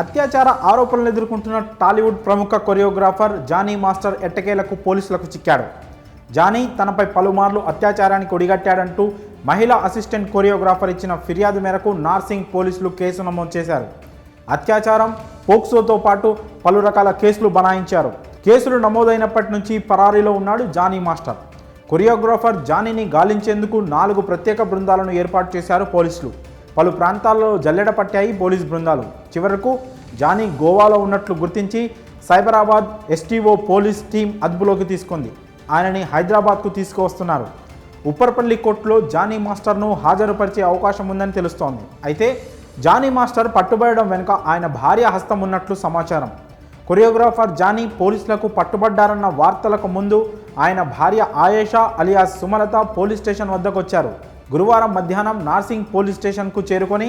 అత్యాచార ఆరోపణలు ఎదుర్కొంటున్న టాలీవుడ్ ప్రముఖ కొరియోగ్రాఫర్ జానీ మాస్టర్ ఎట్టకేలకు పోలీసులకు చిక్కాడు. జానీ తనపై పలుమార్లు అత్యాచారానికి ఒడిగట్టాడంటూ మహిళా అసిస్టెంట్ కొరియోగ్రాఫర్ ఇచ్చిన ఫిర్యాదు మేరకు నార్సింగ్ పోలీసులు కేసు నమోదు చేశారు. అత్యాచారం పోక్సోతో పాటు పలు రకాల కేసులు బనాయించారు. కేసులు నమోదైనప్పటి నుంచి పరారీలో ఉన్నాడు జానీ మాస్టర్. కొరియోగ్రాఫర్ జానీని గాలించేందుకు నాలుగు ప్రత్యేక బృందాలను ఏర్పాటు చేశారు పోలీసులు. పలు ప్రాంతాల్లో జల్లెడ పట్టాయి పోలీస్ బృందాలు. చివరకు జానీ గోవాలో ఉన్నట్లు గుర్తించి సైబరాబాద్ ఎస్టీఓ పోలీస్ టీం అదుపులోకి తీసుకుంది. ఆయనని హైదరాబాద్కు తీసుకువస్తున్నారు. ఉప్పర్పల్లి కోర్టులో జానీ మాస్టర్ను హాజరుపరిచే అవకాశం ఉందని తెలుస్తోంది. అయితే జానీ మాస్టర్ పట్టుబడడం వెనుక ఆయన భార్య హస్తం ఉన్నట్లు సమాచారం. కొరియోగ్రాఫర్ జానీ పోలీసులకు పట్టుబడ్డారన్న వార్తలకు ముందు ఆయన భార్య Ayesha alias Sumalatha police station వద్దకు వచ్చారు గురువారం మధ్యాహ్నం నార్సింగ్ పోలీస్ స్టేషన్కు చేరుకొని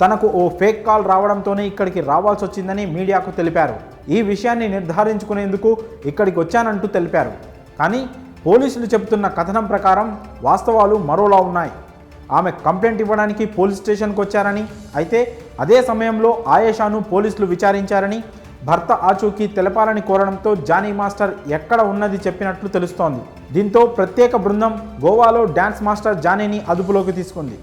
తనకు ఓ ఫేక్ కాల్ రావడంతోనే ఇక్కడికి రావాల్సి వచ్చిందని మీడియాకు తెలిపారు. ఈ విషయాన్ని నిర్ధారించుకునేందుకు ఇక్కడికి వచ్చానంటూ తెలిపారు. కానీ పోలీసులు చెబుతున్న కథనం ప్రకారం వాస్తవాలు మరోలా ఉన్నాయి. ఆమె కంప్లైంట్ ఇవ్వడానికి పోలీస్ స్టేషన్కి వచ్చారని అయితే అదే సమయంలో ఆయేషాను పోలీసులు విచారించారని భర్త ఆచూకీ తెలపాలని కోరడంతో జానీ మాస్టర్ ఎక్కడ ఉన్నది చెప్పినట్లు తెలుస్తోంది. దీంతో ప్రత్యేక బృందం గోవాలో డ్యాన్స్ మాస్టర్ జానీని అదుపులోకి తీసుకుంది.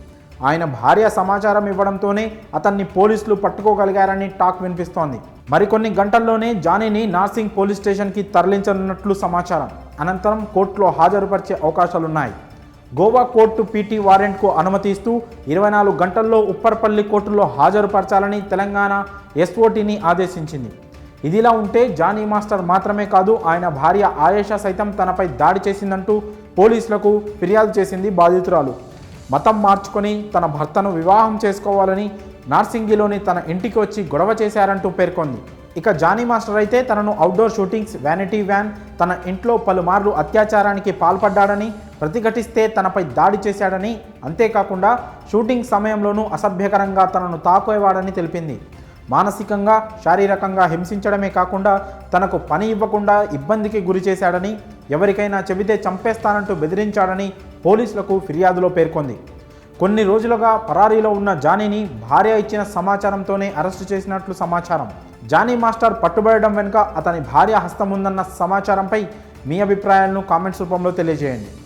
ఆయన భార్య సమాచారం ఇవ్వడంతోనే అతన్ని పోలీసులు పట్టుకోగలిగారని టాక్ వినిపిస్తోంది. మరికొన్ని గంటల్లోనే జానీని నార్సింగ్ పోలీస్ స్టేషన్కి తరలించనున్నట్లు సమాచారం. అనంతరం కోర్టులో హాజరుపరిచే అవకాశాలున్నాయి. గోవా కోర్టు పీటీ వారెంట్కు అనుమతి ఇస్తూ ఇరవై నాలుగు గంటల్లో ఉప్పర్పల్లి కోర్టులో హాజరుపరచాలని తెలంగాణ ఎస్ఓటీని ఆదేశించింది. ఇదిలా ఉంటే జానీ మాస్టర్ మాత్రమే కాదు ఆయన భార్య ఆయేషా సైతం తనపై దాడి చేసిందంటూ పోలీసులకు ఫిర్యాదు చేసింది బాధితురాలు. మతం మార్చుకొని తన భర్తను వివాహం చేసుకోవాలని నార్సింగిలోని తన ఇంటికి వచ్చి గొడవ చేశారంటూ పేర్కొంది. ఇక జానీ మాస్టర్ అయితే తనను అవుట్డోర్ షూటింగ్స్ వ్యానిటీ వ్యాన్ తన ఇంట్లో పలుమార్లు అత్యాచారానికి పాల్పడ్డాడని ప్రతిఘటిస్తే తనపై దాడి చేశాడని అంతేకాకుండా షూటింగ్ సమయంలోనూ అసభ్యకరంగా తనను తాకేవాడని తెలిపింది. మానసికంగా శారీరకంగా హింసించడమే కాకుండా తనకు పని ఇవ్వకుండా ఇబ్బందికి గురి చేశాడని ఎవరికైనా చెబితే చంపేస్తానంటూ బెదిరించాడని పోలీసులకు ఫిర్యాదులో పేర్కొంది. కొన్ని రోజులుగా పరారీలో ఉన్న జానీని భార్య ఇచ్చిన సమాచారంతోనే అరెస్టు చేసినట్లు సమాచారం. జానీ మాస్టర్ పట్టుబడడం వెనుక అతని భార్య హస్తం ఉందన్న సమాచారంపై మీ అభిప్రాయాలను కామెంట్స్ రూపంలో తెలియజేయండి.